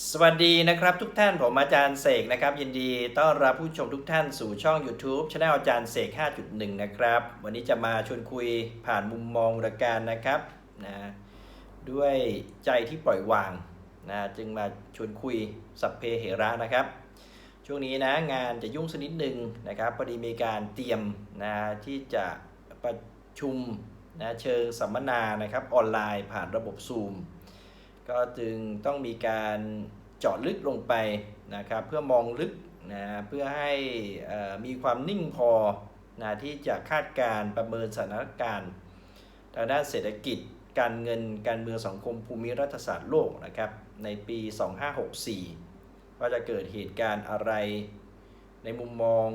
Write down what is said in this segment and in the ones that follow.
สวัสดีนะครับทุกท่านผมอาจารย์เสกนะครับ ยินดีต้อนรับผู้ชมทุกท่านสู่ช่อง YouTube ช anel อาจารย์เสก 5.1 นะครับ วันนี้จะมาชวนคุยผ่านมุมมองราการนะครับนะด้วยใจที่ปล่อยวางนะจึงมาชวนคุยสัพเพเหระนะครับ ช่วงนี้นะงานจะยุ่งสักนิดหนึ่งนะครับพอดีมีการเตรียมนะที่จะประชุมนะเชิงสัมมนานะครับออนไลน์ผ่านระบบซูม ก็จึงต้องมีการเจาะลึกลงไปนะครับเพื่อมองลึกนะเพื่อให้เอ่อมีความนิ่งพอนะที่จะคาดการประเมินสถานการณ์ทางด้านเศรษฐกิจ การเงินการเมืองสังคมภูมิรัฐศาสตร์โลกนะครับในปี 2564 ว่าจะเกิดเหตุการณ์อะไรในมุมมอง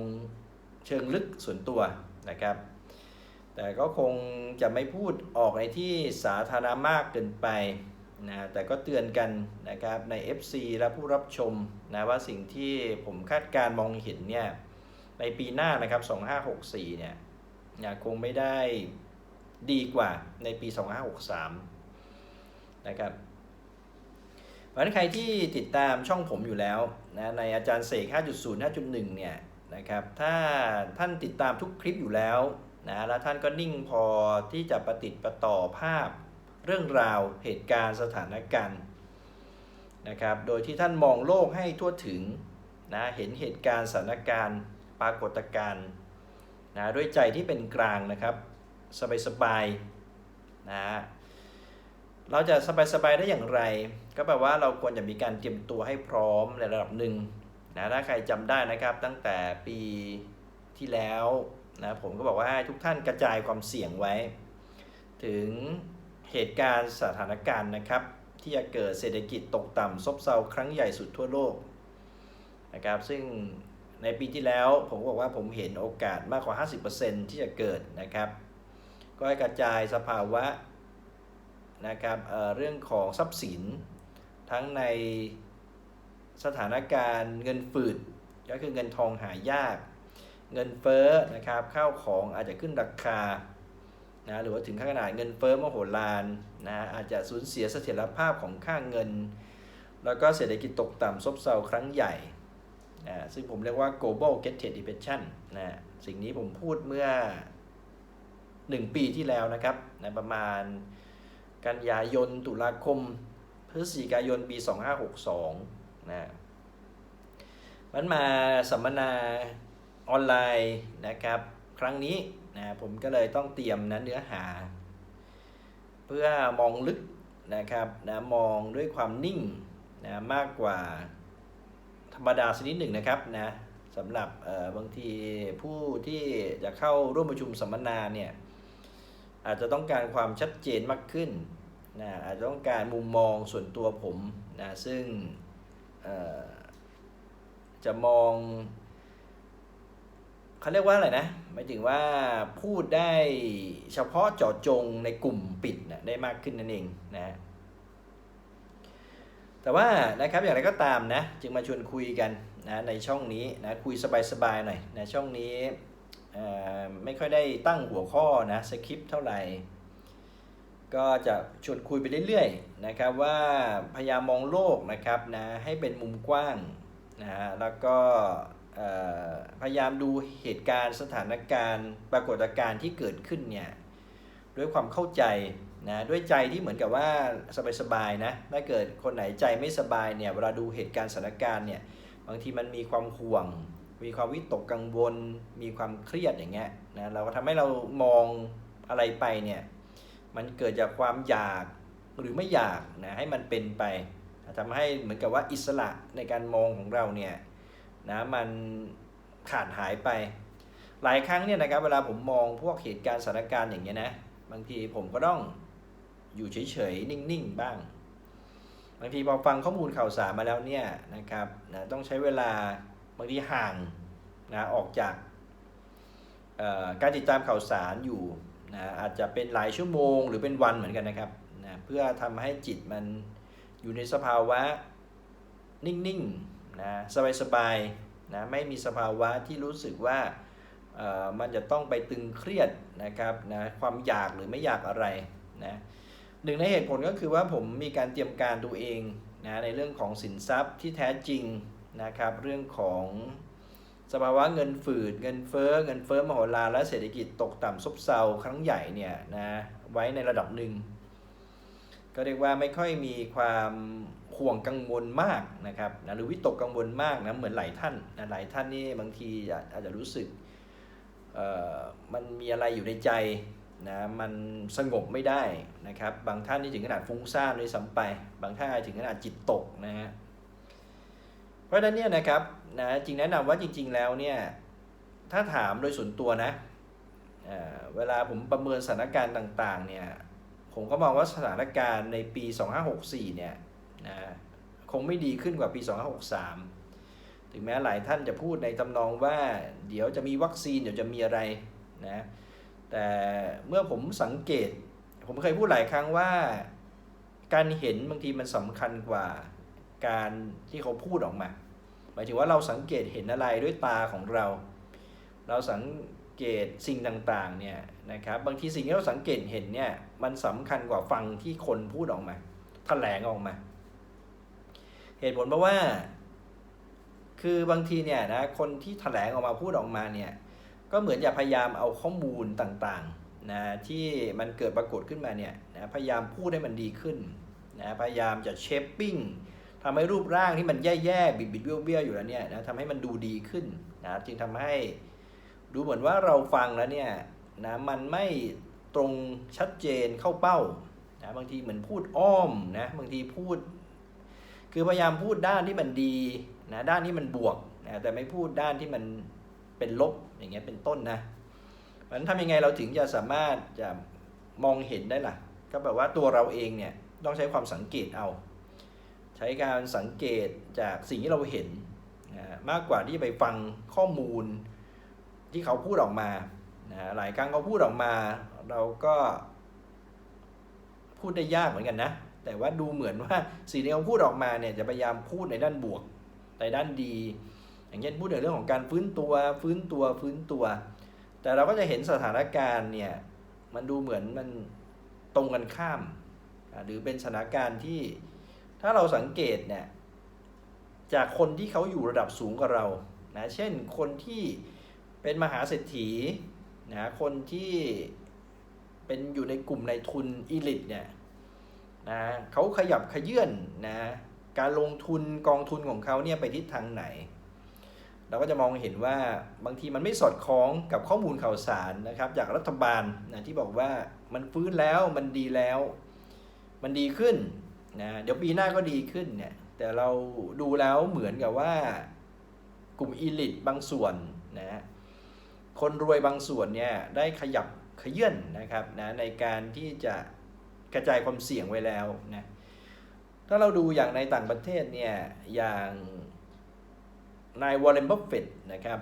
เชิงลึกส่วนตัวนะครับ แต่ก็คงจะไม่พูดออกในที่สาธารณะมากเกินไป นะแต่ก็เตือนกันนะครับใน FC และผู้รับชมนะว่าสิ่งที่ผมคาดการมองเห็นเนี่ยในปีหน้านะครับ 2564 เนี่ยนะคงไม่ได้ดีกว่าในปี 2563 นะครับเพราะฉะนั้นใครที่ติดตามช่องผมอยู่แล้วนะในอาจารย์เสก 5.0 5.1 เนี่ยนะครับถ้าท่านติดตามทุกคลิปอยู่แล้วนะแล้วท่านก็นิ่งพอที่จะประติดประต่อภาพ เรื่องราวเหตุการณ์สถานการณ์นะครับ โดยที่ท่านมองโลกให้ทั่วถึงนะเห็นเหตุการณ์สถานการณ์ปรากฏการณ์นะด้วยใจที่เป็นกลางนะครับ สบายๆนะเราจะสบายๆได้อย่างไร ก็แปลว่าเราควรจะมีการเตรียมตัวให้พร้อมในระดับหนึ่งนะถ้าใครจำได้นะครับตั้งแต่ปีที่แล้วนะผมก็บอกว่าให้ทุกท่านกระจายความเสี่ยงไว้ ถึง เหตุการณ์สถานการณ์นะครับ ที่จะเกิดเศรษฐกิจตกต่ำซบเซาครั้งใหญ่สุดทั่วโลกนะครับซึ่งในปีที่แล้วผมบอกว่าผมเห็นโอกาสมากกว่า 50%ที่จะเกิดนะครับ ก็ให้กระจายสภาวะนะครับเเรื่องของทรัพย์สิน ทั้งในสถานการณ์เงินฝืดก็คือเงินทองหายาก เงินเฟ้อนะครับข้าวของอาจจะขึ้นราคา นะหรือว่าถึงขนาดเงินเฟ้อมโหฬารนะอาจจะสูญเสียเสถียรภาพของค่างเงิน แล้วก็เศรษฐกิจตกต่ำซบเซาครั้งใหญ่นะซึ่งผมเรียกว่า global g e t t e depression นะสิ่งนี้ผมพูดเมื่อ 1 ปีที่แล้วนะครับนะประมาณกันยายนตุลาคม พฤศจิกายนปี 2562นะมันมาสัมมนาออนไลน์นะครับ ครั้งนี้นะผมก็เลยต้องเตรียมนะเนื้อหา เพื่อมองลึกนะครับนะมองด้วยความนิ่งนะมากกว่าธรรมดาสักนิดหนึ่งนะครับนะสำหรับเออบางทีผู้ที่จะเข้าร่วมประชุมสัมมนาเนี่ยอาจจะต้องการความชัดเจนมากขึ้นนะอาจจะต้องการมุมมองส่วนตัวผมนะซึ่งจะมอง เขาเรียกว่าอะไรนะหมายถึงว่าพูดได้เฉพาะเจาะจงในกลุ่มปิดนะได้มากขึ้นนั่นเองนะแต่ว่านะครับอย่างไรก็ตามนะจึงมาชวนคุยกันนะในช่องนี้นะคุยสบายๆหน่อยนะช่องนี้ไม่ค่อยได้ตั้งหัวข้อนะสคริปต์เท่าไหร่ ก็จะชวนคุยไปเรื่อยๆนะครับว่าพยายามมองโลกนะครับนะให้เป็นมุมกว้างนะฮะแล้วก็ พยายามดูเหตุการณ์สถานการณ์ ปรากฏการณ์ที่เกิดขึ้นเนี่ยด้วยความเข้าใจนะด้วยใจที่เหมือนกับว่าสบายๆนะถ้าเกิดคนไหนใจไม่สบายเนี่ยเวลาดูเหตุการณ์สถานการณ์เนี่ยบางทีมันมีความห่วง มีความวิตกกังวล มีความเครียดอย่างเงี้ยนะเราก็ทำให้เรามองอะไรไปเนี่ยมันเกิดจากความอยากหรือไม่อยากนะให้มันเป็นไปทำให้เหมือนกับว่าอิสระในการมองของเราเนี่ย นะมันขาดหายไป หลายครั้งเนี่ยนะครับเวลาผมมองพวกเหตุการณ์สถานการณ์อย่างเงี้ยนะบางทีผมก็ต้องอยู่เฉยๆนิ่งๆบ้างบางทีพอฟังข้อมูลข่าวสารมาแล้วเนี่ยนะครับนะต้องใช้เวลาบางทีห่างนะออกจากการติดตามข่าวสารอยู่นะอาจจะเป็นหลายชั่วโมงหรือเป็นวันเหมือนกันนะครับนะเพื่อทำให้จิตมันอยู่ในสภาวะนิ่ง ๆ นะสบายๆนะไม่มีสภาวะที่รู้สึกว่ามันจะต้องไปตึงเครียดนะครับนะความอยากหรือไม่อยากอะไรนะหนึ่งในเหตุผลก็คือว่าผมมีการเตรียมการตัวเองนะในเรื่องของสินทรัพย์ที่แท้จริงนะครับเรื่องของสภาวะเงินฝืดเงินเฟ้อเงินเฟ้อมโหฬารและเศรษฐกิจตกต่ำซบเซาครั้งใหญ่เนี่ยนะไว้ในระดับหนึ่งก็เรียกว่าไม่ค่อยมีความ ห่วงกังวลมากนะครับนะหรือวิตกกังวลมากนะเหมือนหลายท่านนะหลายท่านนี่บางทีอาจจะรู้สึกมันมีอะไรอยู่ในใจนะมันสงบไม่ได้นะครับ บางท่านนี่ถึงขนาดฟุ้งซ่านด้วยซ้ำไป บางท่านถึงขนาดจิตตกนะฮะเพราะฉะนั้นเนี่ยนะครับนะจริงแนะนำว่าจริง ๆ แล้วเนี่ยถ้าถามโดยส่วนตัวนะเเวลาผมประเมินสถานการณ์ต่างๆเนี่ยผมก็มองว่าสถานการณ์ในปี 2564เนี่ย นะคงไม่ดีขึ้นกว่าปี 2563 ถึงแม้หลายท่านจะพูดในตำนองว่าเดี๋ยวจะมีวัคซีนเดี๋ยวจะมีอะไรนะแต่เมื่อผมสังเกต ผมเคยพูดหลายครั้งว่า การเห็นบางทีมันสำคัญกว่าการที่เขาพูดออกมาหมายถึงว่าเราสังเกตเห็นอะไรด้วยตาของเรา เราสังเกตสิ่งต่างๆเนี่ยนะครับบางทีสิ่งที่เราสังเกตเห็นเนี่ยมันสำคัญกว่าฟังที่คนพูดออกมาแถลงออกมา เหตุผลเพราะว่า คือบางทีเนี่ยนะคนที่แถลงออกมาพูดออกมาเนี่ยก็เหมือนจะพยายามเอาข้อมูลต่างๆนะที่มันเกิดปรากฏขึ้นมาเนี่ยนะพยายามพูดให้มันดีขึ้นนะพยายามจะเชฟปิ้งทำให้รูปร่างที่มันแย่ๆบิดๆเบี้ยวๆอยู่แล้วเนี่ยนะทำให้มันดูดีขึ้นนะจึงทำให้ดูเหมือนว่าเราฟังแล้วเนี่ยนะมันไม่ตรงชัดเจนเข้าเป้านะบางทีเหมือนพูดอ้อมนะบางทีพูด คือพยายามพูดด้านที่มันดีนะด้านที่มันบวกนะแต่ไม่พูดด้านที่มันเป็นลบอย่างเงี้ยเป็นต้นนะเพราะฉะนั้นทำยังไงเราถึงจะสามารถจะมองเห็นได้ล่ะ ก็แบบว่าตัวเราเองเนี่ยต้องใช้ความสังเกตเอา ใช้การสังเกตจากสิ่งที่เราเห็นนะมากกว่าที่ไปฟังข้อมูลที่เขาพูดออกมานะหลายครั้งเขาพูดออกมา เราก็พูดได้ยากเหมือนกันนะ แต่ว่าดูเหมือนว่าสิ่งที่เขาพูดออกมาเนี่ยจะพยายามพูดในด้านบวกในด้านดี อย่างเช่นพูดในเรื่องของการฟื้นตัวฟื้นตัวฟื้นตัว แต่เราก็จะเห็นสถานการณ์เนี่ยมันดูเหมือนมันตรงกันข้าม หรือเป็นสถานการณ์ที่ถ้าเราสังเกตเนี่ยจากคนที่เขาอยู่ระดับสูงกว่าเรานะเช่นคนที่เป็นมหาเศรษฐีนะคนที่เป็นอยู่ในกลุ่มในทุนอีลิตเนี่ย นะเขาขยับขยื่นนะการลงทุนกองทุนของเขาเนี่ยไปทิศทางไหน เราก็จะมองเห็นว่าบางทีมันไม่สอดคล้องกับข้อมูลข่าวสารนะครับจากรัฐบาลนะที่บอกว่ามันฟื้นแล้วมันดีแล้ว มันดีขึ้นนะเดี๋ยวปีหน้าก็ดีขึ้นเนี่ยแต่เราดูแล้วเหมือนกับว่ากลุ่มอีลิตบางส่วนนะคนรวยบางส่วนเนี่ยได้ขยับขยื่นนะครับนะในการที่จะ กระจายความเสี่ยงไว้แล้วนะถ้าเราดูอย่างในต่างประเทศเนี่ยอย่างนายวอร์เรนบัฟเฟตนะครับ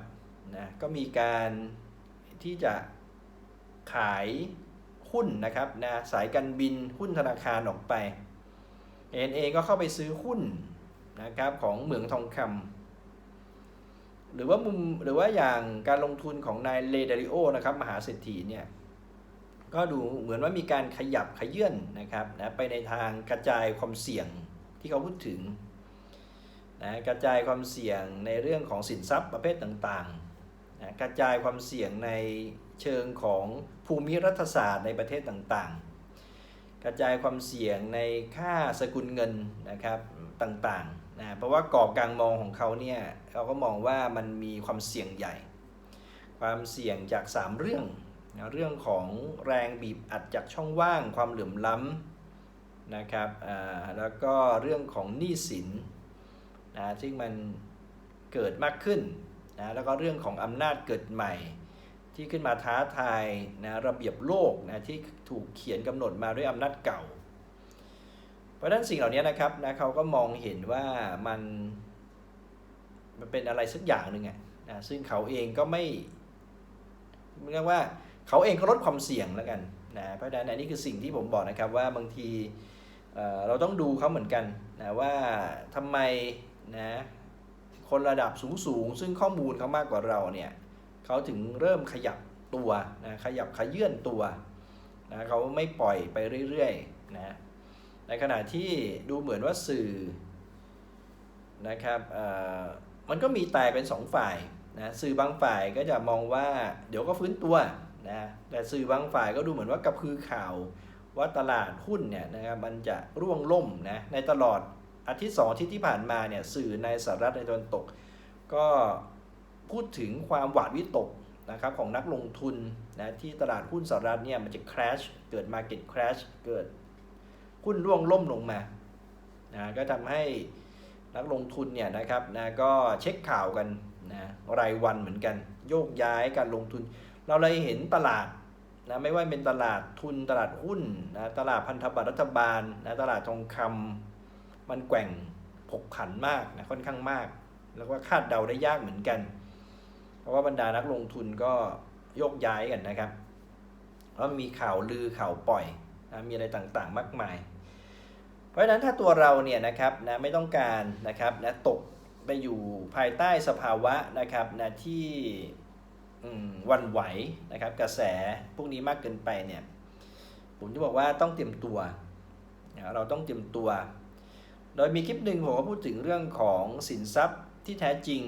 นะก็มีการที่จะขายหุ้นนะครับนะสายการบินหุ้นธนาคารออกไปเอ็นเองก็เข้าไปซื้อหุ้นนะครับของเหมืองทองคำหรือว่ามุมหรือว่าอย่างการลงทุนของนายเลเดริโอนะครับมหาเศรษฐีเนี่ย ก็ดูเหมือนว่ามีการขยับขยื่นนะครับนะไปในทางกระจายความเสี่ยงที่เขาพูดถึงนะกระจายความเสี่ยงในเรื่องของสินทรัพย์ประเภทต่างๆนะกระจายความเสี่ยงในเชิงของภูมิรัฐศาสตร์ในประเทศต่างๆ กระจายความเสี่ยงในค่าสกุลเงินนะครับต่างๆนะเพราะว่ากรอบการมองของเขาเนี่ยเขาก็มองว่ามันมีความเสี่ยงใหญ่ ความเสี่ยงจาก 3 เรื่อง นะเรื่องของแรงบีบอัดจากช่องว่างความเหลื่อมล้ำนะครับแล้วก็เรื่องของหนี้สินนะซึ่งมันเกิดมากขึ้นนะแล้วก็เรื่องของอำนาจเกิดใหม่ ที่ขึ้นมาท้าทายนะระเบียบโลกนะที่ถูกเขียนกำหนดมาด้วยอำนาจเก่า เพราะฉะนั้นสิ่งเหล่านี้นะครับนะเขาก็มองเห็นว่ามันมันเป็นอะไรสักอย่างหนึ่งอะนะซึ่งเขาเองก็ไม่เรียกว่า เขาเองก็ลดความเสี่ยงแล้วกันนะเพราะฉะนั้นอันนี้คือสิ่งที่ผมบอกนะครับว่าบางทีเราต้องดูเขาเหมือนกันนะว่าทำไมนะคนระดับสูงสูงซึ่งข้อมูลเขามากกว่าเราเนี่ยเขาถึงเริ่มขยับตัวนะขยับขยื่นตัวนะเขาไม่ปล่อยไปเรื่อยๆนะในขณะที่ดูเหมือนว่าสื่อนะครับเออมันก็มีแตกเป็นสองฝ่ายนะสื่อบางฝ่ายก็จะมองว่าเดี๋ยวก็ฟื้นตัว นะแต่สื่อบางฝ่ายก็ดูเหมือนว่ากระพือข่าวว่าตลาดหุ้นเนี่ยนะครับมันจะร่วงล่มนะในตลอดอาทิตย์สองอาทิตย์ที่ผ่านมาเนี่ยสื่อในสหรัฐในตะวันตก ก็พูดถึงความหวาดวิตกนะครับของนักลงทุนนะที่ตลาดหุ้นสหรัฐเนี่ยมันจะ crash เกิด market crash เกิดหุ้นร่วงล่มลงมานะก็ทำให้นักลงทุนเนี่ยนะครับนะก็เช็คข่าวกันนะรายวันเหมือนกัน โยกย้ายการลงทุน เราเลยเห็นตลาดนะไม่ว่าเป็นตลาดทุนตลาดหุ้นนะตลาดพันธบัตรรัฐบาลนะตลาดทองคำมันแกว่งผกผันมากนะค่อนข้างมาก แล้วก็คาดเดาได้ยากเหมือนกัน เพราะว่าบรรดานักลงทุนก็โยกย้ายกันนะครับเพราะมีข่าวลือข่าวปล่อยนะมีอะไรต่างๆ มากมาย เพราะฉะนั้นถ้าตัวเราเนี่ยนะครับนะไม่ต้องการนะครับนะตกไปอยู่ภายใต้สภาวะนะครับนะที่ วันไหวนะครับ กระแสพวกนี้มากเกินไปเนี่ย ผมจะบอกว่าต้องเตรียมตัว เราต้องเตรียมตัว โดยมีคลิปหนึ่งผมก็พูดถึงเรื่องของสินทรัพย์ที่แท้จริง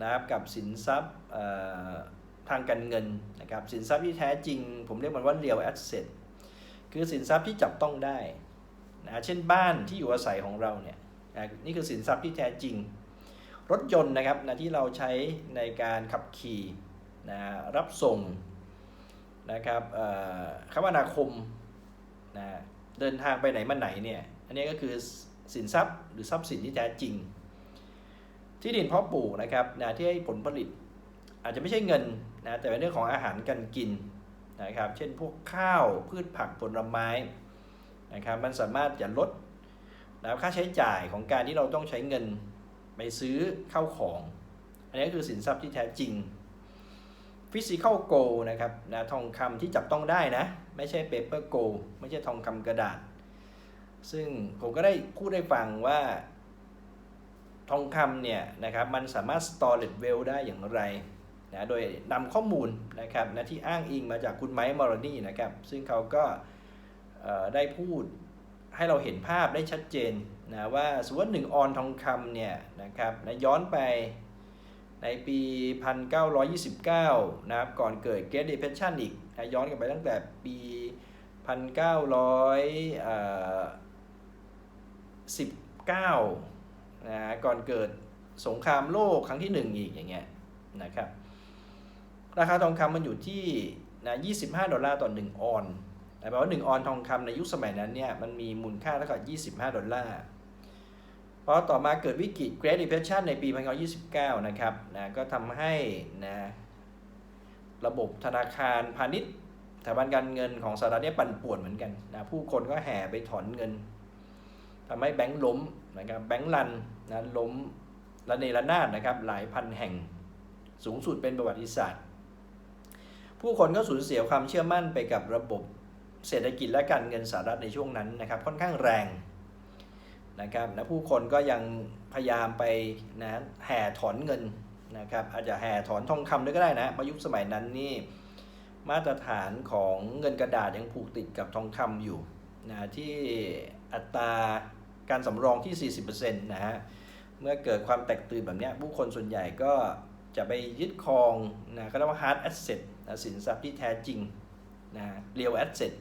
นะครับกับสินทรัพย์ทางการเงินนะครับสินทรัพย์ที่แท้จริง ผมเรียกมันว่า real asset คือสินทรัพย์ที่จับต้องได้นะเช่นบ้านที่อยู่อาศัยของเราเนี่ยนะนี่คือสินทรัพย์ที่แท้จริง รถยนต์นะครับนะที่เราใช้ในการขับขี่ นะรับส่งนะครับเอ่อคมนาคมนะเดินทางไปไหนมาไหนเนี่ยอันนี้ก็คือสินทรัพย์หรือทรัพย์สินที่แท้จริง ที่ดินเพาะปลูกนะครับนะที่ให้ผลผลิต อาจจะไม่ใช่เงินนะแต่เป็นเรื่องของอาหารการกินนะครับเช่นพวกข้าวพืชผักผลไม้นะครับมันสามารถจะลดนะค่าใช้จ่ายของการที่เราต้องใช้เงินไปซื้อข้าวของ อันนี้ก็คือสินทรัพย์ที่แท้จริง Physical Gold นะครับนะทองคำที่จับต้องได้นะ ไม่ใช่ Paper Gold ไม่ใช่ทองคำกระดาษ ซึ่งผมก็ได้พูดให้ฟังว่าทองคำเนี่ยนะครับมันสามารถ storage well ได้อย่างไรนะโดยนำข้อมูลนะครับนะที่อ้างอิงมาจากคุณไมค์มอร์นี่นะครับ ซึ่งเขาก็ได้พูดให้เราเห็นภาพได้ชัดเจนนะว่าสมมติว่า1ออนทองคำเนี่ยนะครับนะย้อนไป ในปี 1929 นะครับ ก่อนเกิด Great Depression อีกนะย้อนกลับไปตั้งแต่ปี 1900 19 นะก่อนเกิดสงครามโลกครั้งที่ 1 อีกอย่างเงี้ยนะครับ ราคาทองคำมันอยู่ที่นะ25 ดอลลาร์ต่อ 1 ออนแต่แปลว่า 1 ออนทองคำในยุคสมัยนั้นเนี่ย มันมีมูลค่าเท่ากับ25 ดอลลาร์ พอต่อมาเกิดวิกฤต Great Depression ในปี1929 นะครับนะก็ทำให้นะระบบธนาคารพาณิชย์สถาบันการเงินของสหรัฐเนี่ยปั่นป่วนเหมือนกันนะผู้คนก็แห่ไปถอนเงินทำให้แบงก์ล้มนะครับแบงก์รันนะล้มระเนระนาดนะครับหลายพันแห่งสูงสุดเป็นประวัติศาสตร์ ผู้คนก็สูญเสียความเชื่อมั่นไปกับระบบเศรษฐกิจและการเงินสหรัฐในช่วงนั้นนะครับค่อนข้างแรง นะครับและผู้คนก็ยังพยายามไปนะแห่ถอนเงินนะครับอาจจะแห่ถอนทองคำด้วยก็ได้นะเพราะยุคสมัยนั้นนี่มาตรฐานของเงินกระดาษยังผูกติดกับทองคำอยู่นะที่อัตราการสำรองที่ 40%นะฮะเมื่อเกิดความแตกตื่นแบบนี้ผู้คนส่วนใหญ่ก็จะไปยึดครองนะก็เรียกว่า hard asset นะสินทรัพย์ที่แท้จริงนะ real asset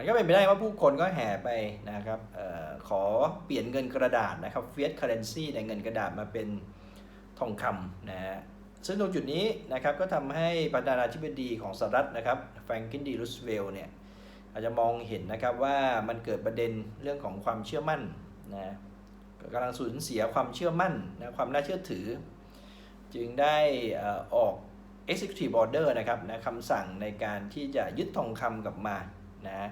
มันก็เป็นไปได้ว่าผู้คนก็แห่ไปนะครับออขอเปลี่ยนเงินกระดาษนะครับ fiat currency ในเงินกระดาษมาเป็นทองคำนะฮะซึ่งตรงจุดนี้นะครับก็ทำให้ประธานาธิบดีของสหรัฐนะครับแฟรงกินดีรูสเวลล์เนี่ยอาจจะมองเห็นนะครับว่ามันเกิดประเด็นเรื่องของความเชื่อมั่นนะกำลังสูญเสียความเชื่อมั่นนะความน่าเชื่อถือ จึงได้ออก executive order นะครับนะคำสั่งในการที่จะยึดทองคำกลับมา นะ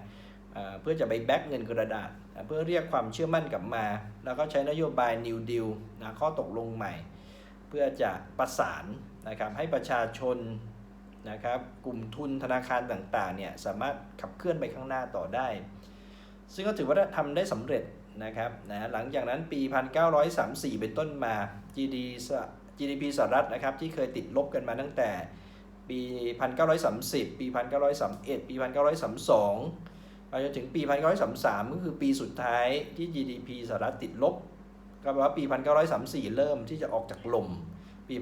เพื่อจะไปแบ็กเงินกระดาษเพื่อเรียกความเชื่อมั่นกลับมา แล้วก็ใช้นโยบาย New Deal นะข้อตกลงใหม่ เพื่อจะประสานนะครับให้ประชาชนนะครับกลุ่มทุนธนาคารต่างๆเนี่ยสามารถขับเคลื่อนไปข้างหน้าต่อได้ ซึ่งก็ถือว่าทำได้สำเร็จนะครับนะหลังจากนั้นปี 1934 เป็นต้นมา GDP GDP สหรัฐนะครับที่เคยติดลบกันมาตั้งแต่ ปี 1930 ปี 1931 ปี 1932ไปจนถึงปี 1933 ก็คือปีสุดท้ายที่ GDP สหรัฐติดลบ ก็แปลว่าปี 1934 เริ่มที่จะออกจากลม ปี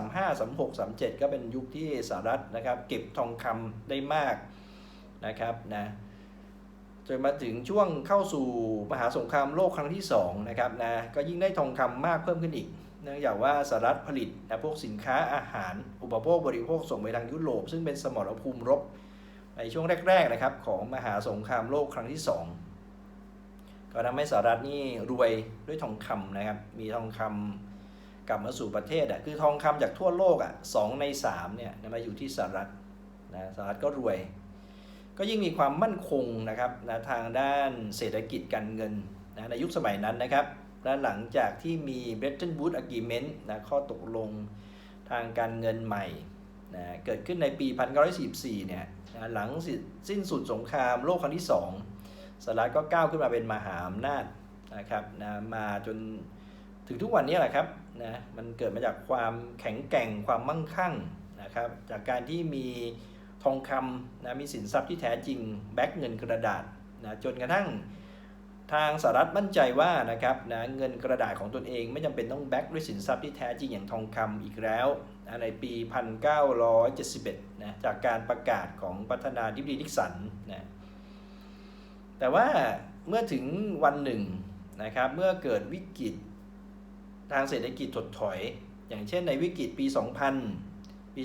1935 36 37 ก็เป็นยุคที่สหรัฐนะครับ เก็บทองคำได้มากนะครับนะจนมาถึงช่วงเข้าสู่มหาสงครามโลกครั้งที่2นะครับนะก็ยิ่งได้ทองคำมากเพิ่มขึ้นอีก เนื่องจากว่าสหรัฐผลิตนะพวกสินค้าอาหารอุปโภคบริโภคส่งไปทางยุโรป ซึ่งเป็นสมรภูมิรบในช่วงแรกๆนะครับของมหาสงครามโลกครั้งที่ 2 ก็ทำให้สหรัฐนี่รวยด้วยทองคำนะครับ มีทองคำกลับมาสู่ประเทศอะคือทองคำจากทั่วโลกอะสองใน3เนี่ยมาอยู่ที่สหรัฐนะสหรัฐก็รวย ก็ยิ่งมีความมั่นคงนะครับนะทางด้านเศรษฐกิจการเงินนะในยุคสมัยนั้นนะครับ และหลังจากที่มี Bretton Woods Agreement นะข้อตกลงทางการเงินใหม่นะเกิดขึ้นในปี 1944 เนี่ยนะหลังสิ้นสุดสงครามโลกครั้งที่ 2สหรัฐก็ก้าวขึ้นมาเป็นมหาอำนาจนะครับนะมาจนถึงทุกวันนี้แหละครับนะมันเกิดมาจากความแข็งแกร่งความมั่งคั่งนะครับจากการที่มีทองคำนะมีสินทรัพย์ที่แท้จริงแบกเงินกระดาษนะจนกระทั่ง ทางสหรัฐมั่นใจว่านะครับนะเงินกระดาษของตนเองไม่จำเป็นต้องแบ็กด้วยสินทรัพย์ที่แท้จริงอย่างทองคำอีกแล้วนะในปี 1971นะจากการประกาศของประธานาธิบดีนิกสันนะแต่ว่าเมื่อถึงวันหนึ่งนะครับเมื่อเกิดวิกฤตทางเศรษฐกิจถดถอย อย่างเช่นในวิกฤตปี 2000 ปี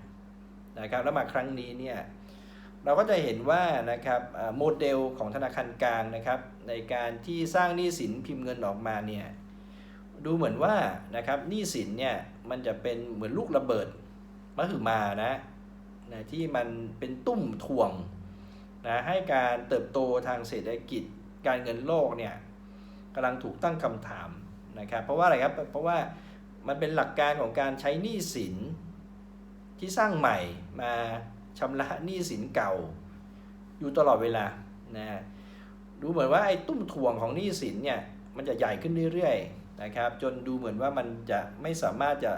2008นะครับแล้วมาครั้งนี้เนี่ย เราก็จะเห็นว่านะครับโมเดลของธนาคารกลางนะครับในการที่สร้างหนี้สินพิมพ์เงินออกมาเนี่ยดูเหมือนว่านะครับหนี้สินเนี่ยมันจะเป็นเหมือนลูกระเบิดมหึมานะนะที่มันเป็นตุ้มถ่วงนะให้การเติบโตทางเศรษฐกิจการเงินโลกเนี่ยกำลังถูกตั้งคำถามนะครับเพราะว่าอะไรครับเพราะว่ามันเป็นหลักการของการใช้หนี้สินที่สร้างใหม่มา ชำระหนี้สินเก่า อยู่ตลอดเวลานะดูเหมือนว่าไอ้ตุ้มถ่วงของหนี้สินเนี่ยมันจะใหญ่ขึ้นเรื่อยๆนะครับจนดูเหมือนว่ามันจะไม่สามารถจะ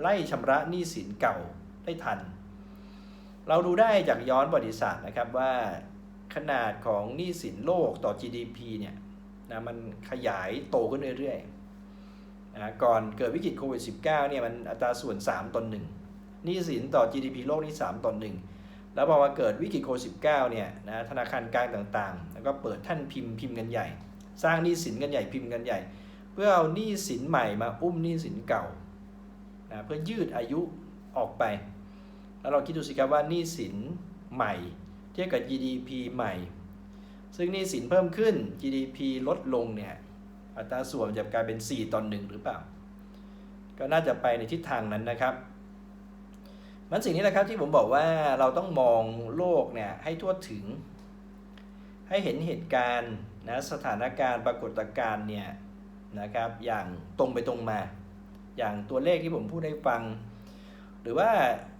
ไล่ชำระหนี้สินเก่าได้ทัน เราดูได้จากย้อนประวัติศาสตร์นะครับว่าขนาดของหนี้สินโลกต่อ GDP เนี่ยนะมันขยายโตขึ้นเรื่อยๆนะก่อนเกิดวิกฤตโควิด -19 เนี่ยมันอัตราส่วน 3ต่อ1 หนี้สินต่อ GDP โลกนี่3ต่อ1แล้วพอมาเกิดวิกฤตโควิด -19 เนี่ยนะธนาคารกลางต่างๆ แล้วก็เปิดท่านพิมพ์พิมพ์กันใหญ่ สร้างหนี้สินกันใหญ่พิมพ์กันใหญ่ เพื่อเอาหนี้สินใหม่มาอุ้มหนี้สินเก่านะเพื่อยืดอายุออกไป แล้วเราคิดดูสิครับว่าหนี้สินใหม่ เทียบกับ GDP ใหม่ ซึ่งหนี้สินเพิ่มขึ้น GDP ลดลงเนี่ยอัตราส่วนจะกลายเป็น 4ต่อ1หรือเปล่า ก็น่าจะไปในทิศทางนั้นนะครับ มันสิ่งนี้แหละครับที่ผมบอกว่าเราต้องมองโลกเนี่ยให้ทั่วถึง ให้เห็นเหตุการณ์นะสถานการณ์ปรากฏการณ์เนี่ยนะครับอย่างตรงไปตรงมา อย่างตัวเลขที่ผมพูดให้ฟัง หรือว่า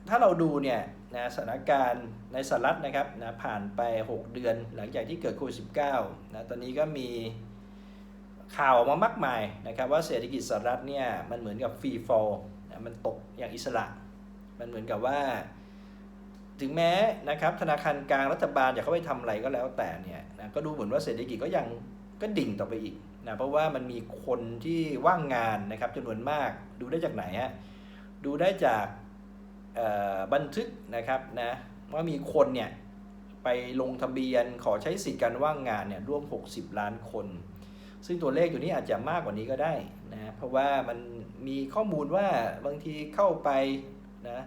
ถ้าเราดูเนี่ยนะสถานการณ์ในสหรัฐนะครับนะผ่านไป 6 เดือนหลังจากที่เกิดโควิด -19 นะตอนนี้ก็มีข่าวมามากมายนะครับว่าเศรษฐกิจสหรัฐเนี่ยมันเหมือนกับฟรีฟอลนะมันตกอย่างอิสระ มันเหมือนกับว่า ถึงแม้นะครับ ธนาคารกลางรัฐบาลจะเข้าไปทำอะไรก็แล้วแต่เนี่ยนะก็ดูเหมือนว่าเศรษฐกิจก็ยังก็ดิ่งต่อไปอีกนะเพราะว่ามันมีคนที่ว่างงานนะครับจำนวนมากดูได้จากไหนฮะดูได้จากบันทึกนะครับนะว่ามีคนเนี่ยไปลงทะเบียนขอใช้สิทธิการว่างงานเนี่ยร่วม 60 ล้านคน ซึ่งตัวเลขอยู่นี้อาจจะมากกว่านี้ก็ได้นะเพราะว่ามันมีข้อมูลว่าบางทีเข้าไป นะ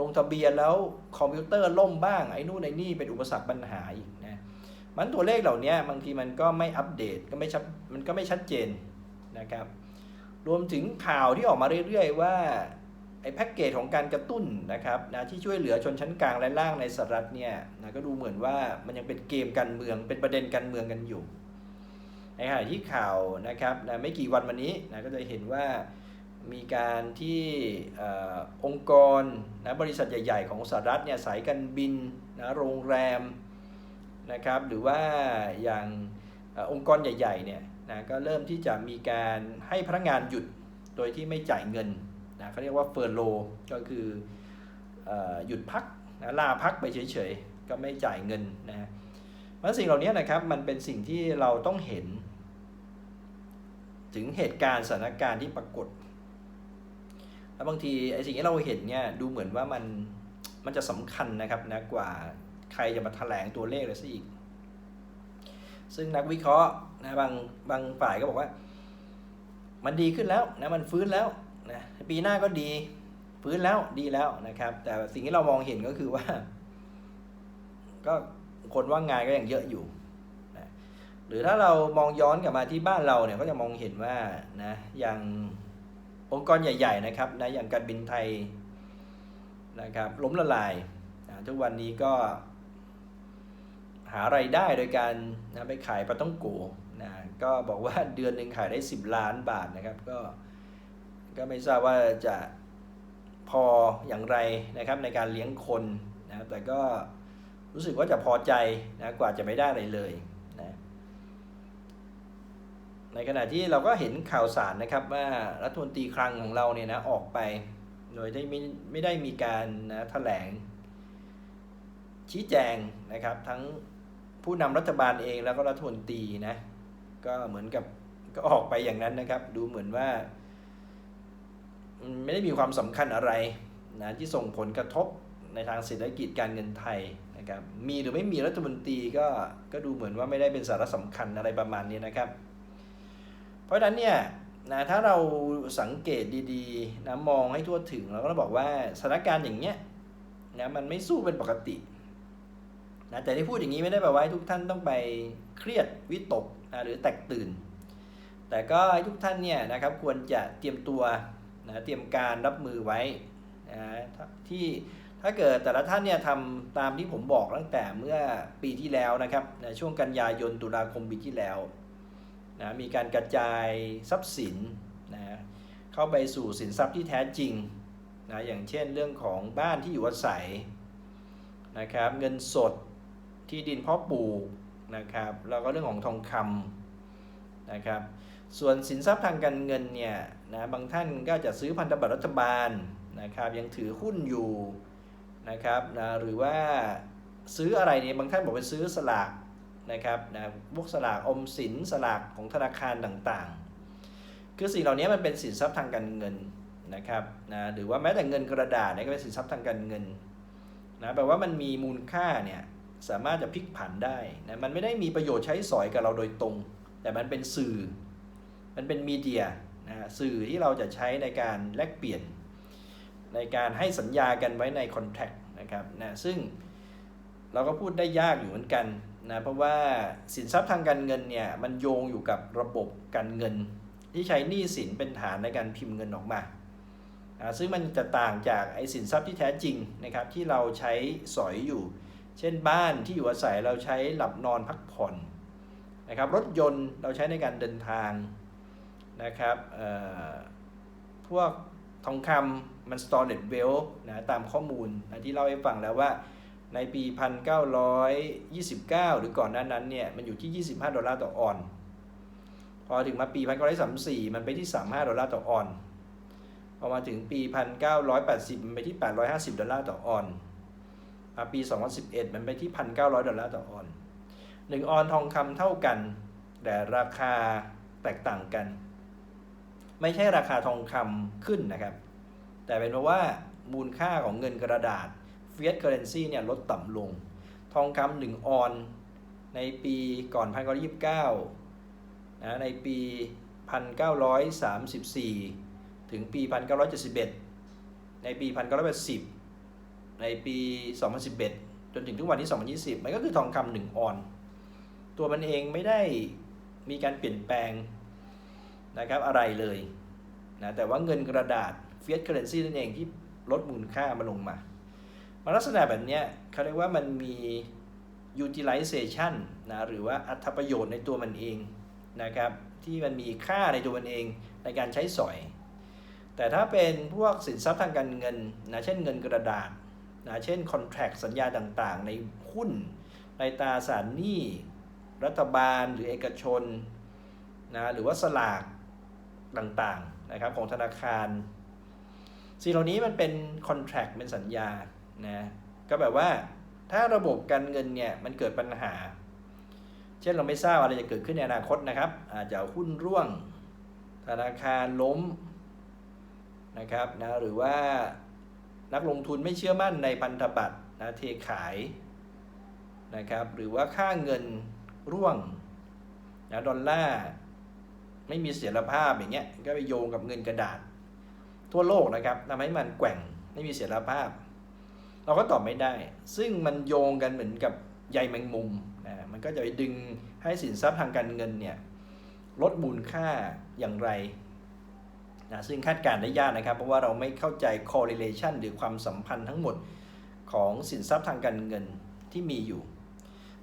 ลงทะเบียนแล้วคอมพิวเตอร์ล่มบ้างไอ้นู่นไอ้นี่เป็นอุปสรรคปัญหาอีกนะมันตัวเลขเหล่านี้บางทีมันก็ไม่อัปเดตก็ไม่ชัดมันก็ไม่ชัดเจนนะครับ รวมถึงข่าวที่ออกมาเรื่อยๆว่าไอ้แพ็กเกจของการกระตุ้นนะครับนะที่ช่วยเหลือชนชั้นกลางและล่างในสหรัฐเนี่ยนะก็ดูเหมือนว่ามันยังเป็นเกมการเมืองเป็นประเด็นการเมืองกันอยู่ในขณะที่ข่าวนะครับนะไม่กี่วันวันนี้นะก็จะเห็นว่า มีการที่องค์กรนะบริษัทใหญ่ ๆ ของสหรัฐเนี่ยสายการบินนะโรงแรมนะครับหรือว่าอย่างองค์กรใหญ่ๆเนี่ยนะก็เริ่มที่จะมีการให้พนักงานหยุดโดยที่ไม่จ่ายเงินนะเขาเรียกว่าเฟอร์โลก็คือหยุดพักนะลาพักไปเฉยๆ ก็ไม่จ่ายเงินนะเพราะสิ่งเหล่านี้นะครับมันเป็นสิ่งที่เราต้องเห็น ถึงเหตุการณ์สถานการณ์ที่ปรากฏ แล้วบางทีไอ้สิ่งที่เราเห็นเนี่ยดูเหมือนว่ามันมันจะสำคัญนะครับนะกว่าใครจะมาแถลงตัวเลขเลยซะอีก ซึ่งนักวิเคราะห์นะบางบางฝ่ายก็บอกว่า มันดีขึ้นแล้วนะมันฟื้นแล้วนะปีหน้าก็ดีฟื้นแล้วดีแล้วนะครับ แต่สิ่งที่เรามองเห็นก็คือว่า ก็คนว่างงานก็ยังเยอะอยู่นะหรือถ้าเรามองย้อนกลับมาที่บ้านเราเนี่ยก็จะมองเห็นว่านะย่าง องค์กรใหญ่ๆนะครับนะอย่างการบินไทยนะครับล้มละลายนะทุกวันนี้ก็ หาไรายได้โดยการนะไปขายปลาต้องโกนะก็บอกว่าเดือนหนึ่งขายได้ 10 ล้านบาทนะครับ ก็ก็ไม่ทราบว่าจะพออย่างไรนะครับในการเลี้ยงคนนะแต่ก็รู้สึกว่าจะพอใจนะกว่าจะไม่ได้อะไรเลย ในขณะที่เราก็เห็นข่าวสารนะครับว่ารัฐมนตรีคลังของเราเนี่ยนะออกไป โดยที่ไม่ไม่ได้มีการนะแถลง ชี้แจงนะครับ ทั้งผู้นำรัฐบาลเองแล้วก็รัฐมนตรีนะก็เหมือนกับก็ออกไปอย่างนั้นนะครับ ดูเหมือนว่า ไม่ได้มีความสำคัญอะไรนะที่ส่งผลกระทบในทางเศรษฐกิจการเงินไทยนะครับมีหรือไม่มีรัฐมนตรีก็ก็ดูเหมือนว่าไม่ได้เป็นสาระสำคัญอะไรประมาณนี้นะครับ เพราะฉะนั้นเนี่ยนะถ้าเราสังเกตดีๆนะมองให้ทั่วถึงเราก็ต้องบอกว่าสถานการณ์อย่างเนี้ยนะมันไม่สู้เป็นปกตินะแต่ที่พูดอย่างนี้ไม่ได้แปลว่าทุกท่านต้องไปเครียดวิตกนะหรือแตกตื่น แต่ก็ให้ทุกท่านเนี่ยนะครับควรจะเตรียมตัวนะเตรียมการรับมือไว้นะที่ถ้าเกิดแต่ละท่านเนี่ยทำตามที่ผมบอกตั้งแต่เมื่อปีที่แล้วนะครับนะช่วงกันยายนตุลาคมปีที่แล้ว นะมีการกระจายทรัพย์สินนะเข้าไปสู่สินทรัพย์ที่แท้จริงนะอย่างเช่นเรื่องของบ้านที่อยู่อาศัยนะครับเงินสดที่ดินเพาะปลูกนะครับแล้วก็เรื่องของทองคำนะครับส่วนสินทรัพย์ทางการเงินเนี่ยนะบางท่านก็จะซื้อพันธบัตรรัฐบาลนะครับยังถือหุ้นอยู่นะครับนะหรือว่าซื้ออะไรเนี่ยบางท่านบอกไปซื้อสลาก นะครับนะพวกสลากอมสินสลากของธนาคารต่างๆ คือสิ่งเหล่านี้มันเป็นสินทรัพย์ทางการเงินนะครับนะหรือว่าแม้แต่เงินกระดาษเนี่ยก็เป็นสินทรัพย์ทางการเงินนะแปลว่ามันมีมูลค่าเนี่ยสามารถจะพลิกผันได้นะมันไม่ได้มีประโยชน์ใช้สอยกับเราโดยตรง แต่มันเป็นสื่อ มันเป็นมีเดียนะสื่อที่เราจะใช้ในการแลกเปลี่ยน ในการให้สัญญากันไว้ในคอนแทคนะครับนะซึ่งเราก็พูดได้ยากอยู่เหมือนกัน นะเพราะว่าสินทรัพย์ทางการเงินเนี่ยมันโยงอยู่กับระบบการเงิน ที่ใช้หนี้สินเป็นฐานในการพิมพ์เงินออกมาซึ่งมันจะต่างจากไอ้สินทรัพย์ที่แท้จริงนะครับที่เราใช้สอยอยู่ เช่นบ้านที่อยู่อาศัยเราใช้หลับนอนพักผ่อนนะครับรถยนต์เราใช้ในการเดินทางนะครับพวกทองคำมัน stored wealth นะตามข้อมูลนะที่เล่าให้ฟังแล้วว่า ในปี 1929 หรือก่อนหน้านั้นเนี่ย มันอยู่ที่ 25 ดอลลาร์ต่อออน พอถึงมาปี 1934 มันไปที่ 35 ดอลลาร์ต่อออน พอมาถึงปี 1980 มันไปที่ 850 ดอลลาร์ต่อออน มาปี 2011 มันไปที่ 1,900 ดอลลาร์ต่อออน 1 ออนทองคำเท่ากัน แต่ราคาแตกต่างกัน ไม่ใช่ราคาทองคำขึ้นนะครับ แต่เป็นเพราะว่ามูลค่าของเงินกระดาษ fiat currency เนี่ยลดต่ำลง ทองคำหนึ่งออนในปีก่อน 1929นะในปี 1934 ถึงปี 1971 ในปี 1980 ในปี 2011 จนถึงทุกวันที่ 2020 มันก็คือทองคำหนึ่งออน ตัวมันเองไม่ได้มีการเปลี่ยนแปลงนะครับอะไรเลยนะแต่ว่าเงินกระดาษ fiat currency นั่นเองที่ลดมูลค่ามาลงมา ลักษณะแบบนี้เขาเรียกว่ามันมี utilization นะหรือว่าอัตประโยชน์ในตัวมันเองนะครับที่มันมีค่าในตัวมันเองในการใช้สอย แต่ถ้าเป็นพวกสินทรัพย์ทางการเงินนะเช่นเงินกระดาษนะเช่น contract สัญญาต่างๆ ในหุ้น ในตราสารหนี้ รัฐบาลหรือเอกชนนะหรือว่าสลากต่างๆนะครับของธนาคารสิ่งเหล่านี้มันเป็น contract เป็นสัญญา นะก็แบบว่าถ้าระบบการเงินเนี่ยมันเกิดปัญหา เช่นเราไม่ทราบอะไรจะเกิดขึ้นในอนาคตนะครับ อาจจะหุ้นร่วง ธนาคารล้มนะครับนะหรือว่านักลงทุนไม่เชื่อมั่นในพันธบัตรนะเทขายนะครับหรือว่าค่าเงินร่วงนะดอลลาร์ไม่มีเสถียรภาพอย่างเงี้ยก็ไปโยงกับเงินกระดาษ ทั่วโลกนะครับทำให้มันแกว่งไม่มีเสถียรภาพ เราก็ตอบไม่ได้ ซึ่งมันโยงกันเหมือนกับใยแมงมุมนะมันก็จะไปดึงให้สินทรัพย์ทางการเงินเนี่ยลดมูลค่าอย่างไรนะซึ่งคาดการณ์ได้ยากนะครับ เพราะว่าเราไม่เข้าใจ correlation หรือความสัมพันธ์ทั้งหมดของสินทรัพย์ทางการเงินที่มีอยู่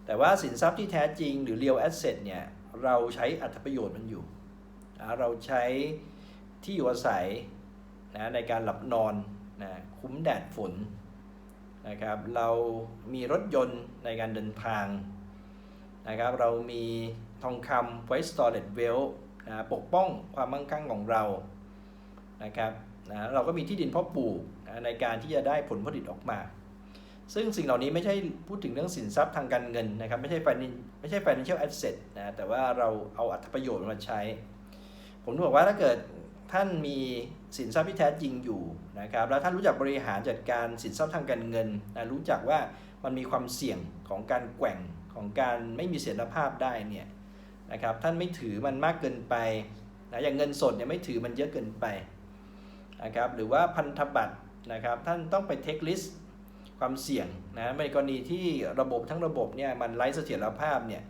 แต่ว่าสินทรัพย์ที่แท้จริงหรือ real asset เนี่ยเราใช้อัตประโยชน์มันอยู่นะเราใช้ที่อยู่อาศัยนะในการหลับนอนนะคุ้มแดดฝน นะครับเรามีรถยนต์ในการเดินทางนะครับเรามีทองคำไว้ storage wealth นะปกป้องความมั่งคั่งของเรานะครับนะเราก็มีที่ดินเพาะปลูกนะในการที่จะได้ผลผลิตออกมา ซึ่งสิ่งเหล่านี้ไม่ใช่พูดถึงเรื่องสินทรัพย์ทางการเงินนะครับไม่ใช่ finan- ไม่ใช่ financial asset นะแต่ว่าเราเอาอัตประโยชน์มาใช้ ผมบอกว่าถ้าเกิดท่านมี สินทรัพย์ที่แท้จริงอยู่นะครับแล้วท่านรู้จักบริหารจัดการสินทรัพย์ทางการเงินนะรู้จักว่ามันมีความเสี่ยงของการแกว่งของการไม่มีเสถียรภาพได้เนี่ยนะครับท่านไม่ถือมันมากเกินไปนะอย่างเงินสดเนี่ยไม่ถือมันเยอะเกินไปนะครับหรือว่าพันธบัตรนะครับท่านต้องไปเทคลิสต์ความเสี่ยงนะในกรณีที่ระบบทั้งระบบเนี่ยมันไร้เสถียรภาพเนี่ย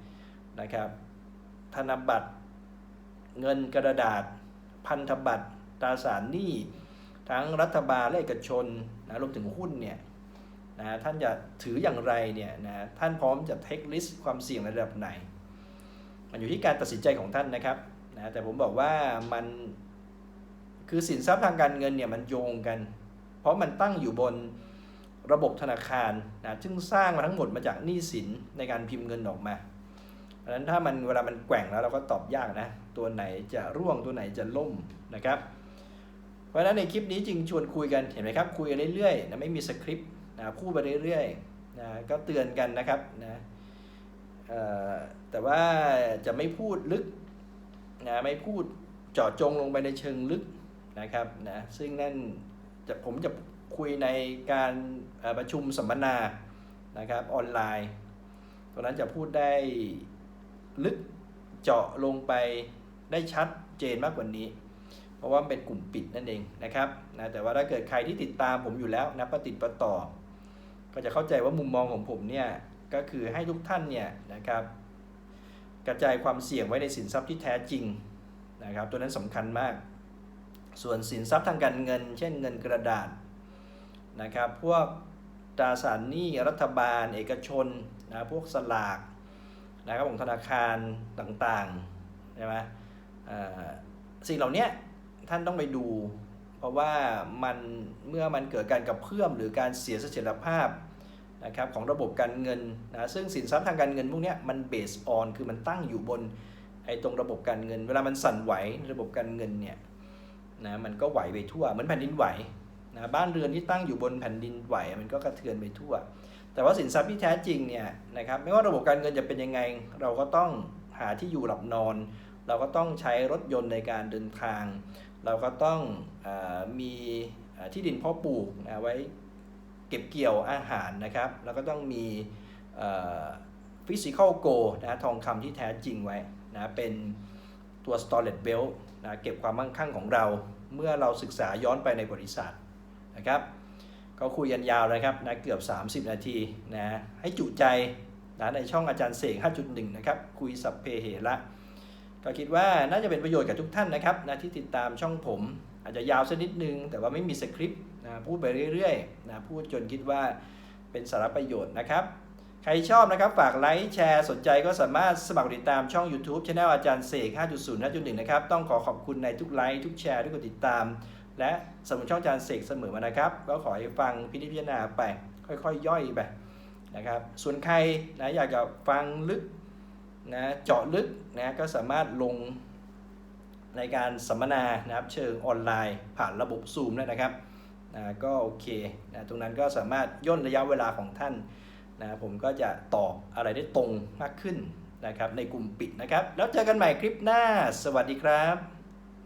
นะครับธนบัตร เงินกระดาษ พันธบัตร ตราสารหนี้ทั้งรัฐบาลและเอกชนนะรวมถึงหุ้นเนี่ยนะท่านจะถืออย่างไรเนี่ยนะท่านพร้อมจะเทคลิสต์ความเสี่ยงในระดับไหน มันอยู่ที่การตัดสินใจของท่านนะครับนะแต่ผมบอกว่ามันคือสินทรัพย์ทางการเงินเนี่ยมันโยงกัน เพราะมันตั้งอยู่บนระบบธนาคารนะซึ่งสร้างมาทั้งหมดมาจากหนี้สินในการพิมพ์เงินออกมาเพราะฉะนั้นถ้ามันเวลามันแกว่งแล้วเราก็ตอบยากนะ ตัวไหนจะร่วงตัวไหนจะล่มนะครับ เพราะฉะนั้นในคลิปนี้จึงชวนคุยกันเห็นไหมครับ คุยกันเรื่อยๆนะไม่มีสคริปต์นะพูดไปเรื่อยๆนะก็เตือนกันนะครับนะแต่ว่าจะไม่พูดลึกนะไม่พูดเจาะจงลงไปในเชิงลึกนะครับนะซึ่งนั่นจะผมจะคุยในการประชุมสัมมนานะครับออนไลน์ตรงนั้นจะพูดได้ลึกเจาะลงไปได้ชัดเจนมากกว่านี้ เพราะว่าเป็นกลุ่มปิดนั่นเองนะครับนะแต่ว่าถ้าเกิดใครที่ติดตามผมอยู่แล้วนะประติดประต่อ ก็จะเข้าใจว่ามุมมองของผมเนี่ยก็คือให้ทุกท่านเนี่ยนะครับ กระจายความเสี่ยงไว้ในสินทรัพย์ที่แท้จริงนะครับ ตัวนั้นสำคัญมาก ส่วนสินทรัพย์ทางการเงิน เช่นเงินกระดาษนะครับพวกตราสารหนี้รัฐบาล เอกชนนะพวกสลากนะครับของธนาคารต่างๆใช่ไหมสิ่งเหล่านี้ ท่านต้องไปดู เพราะว่ามันเมื่อมันเกิดการกระเพื่อมหรือการเสียเสถียรภาพนะครับของระบบการเงินนะซึ่งสินทรัพย์ทางการเงินพวกนี้มันเบสออนคือมันตั้งอยู่บนไอ้ตรงระบบการเงิน เวลามันสั่นไหวระบบการเงินเนี่ยนะมันก็ไหวไปทั่วเหมือนแผ่นดินไหวนะบ้านเรือนที่ตั้งอยู่บนแผ่นดินไหวมันก็กระเทือนไปทั่ว แต่ว่าสินทรัพย์ที่แท้จริงเนี่ยนะครับไม่ว่าระบบการเงินจะเป็นยังไง เราก็ต้องหาที่อยู่หลับนอน เราก็ต้องใช้รถยนต์ในการเดินทาง เราก็ต้องอมีที่ดินเพาะปลูกนะไว้เก็บเกี่ยวอาหารนะครับ แล้วก็ต้องมีฟิสิก a l โกนะทองคำที่แท้จริงไว้นะเป็นตัว storage belt นะเก็บความมั่งคั่งของเรา เมื่อเราศึกษาย้อนไปในบริษัทนะครับก็คุยกันยาวนะครับนะเกือบ 30 นาทีนะให้จุใจนะในช่องอาจารย์เสก5.1 นะครับ คุยสัพเพเหระ ก็คิดว่าน่าจะเป็นประโยชน์กับทุกท่านนะครับนะที่ติดตามช่องผม อาจจะยาวสักนิดนึง แต่ว่าไม่มีสคริปต์นะพูดไปเรื่อยๆนะพูดจนคิดว่าเป็นสาระประโยชน์นะครับ ใครชอบนะครับฝากไลค์แชร์สนใจก็สามารถสมัครติดตามช่อง YouTube c h anel อาจารย์เสก 5.0 5.1 นะครับ ต้องขอขอบคุณในทุกไลค์ทุกแชร์ทุกกดติดตาม และสมุนช่องอาจารย์เสกเสมอมานะครับ ก็ขอให้ฟังพิจพิจารณาไป ค่อยๆ ย่อยไปนะครับ ส่วนใครนะอยากจะฟังลึก นะเจาะลึกนะก็สามารถลงในการสัมมนานะครับเชิงออนไลน์ผ่านระบบ Zoom ได้นะครับนะก็โอเคนะตรงนั้นก็สามารถย่นระยะเวลาของท่านนะผมก็จะตอบอะไรได้ตรงมากขึ้นนะครับในกลุ่มปิดนะครับ แล้วเจอกันใหม่คลิปหน้า สวัสดีครับ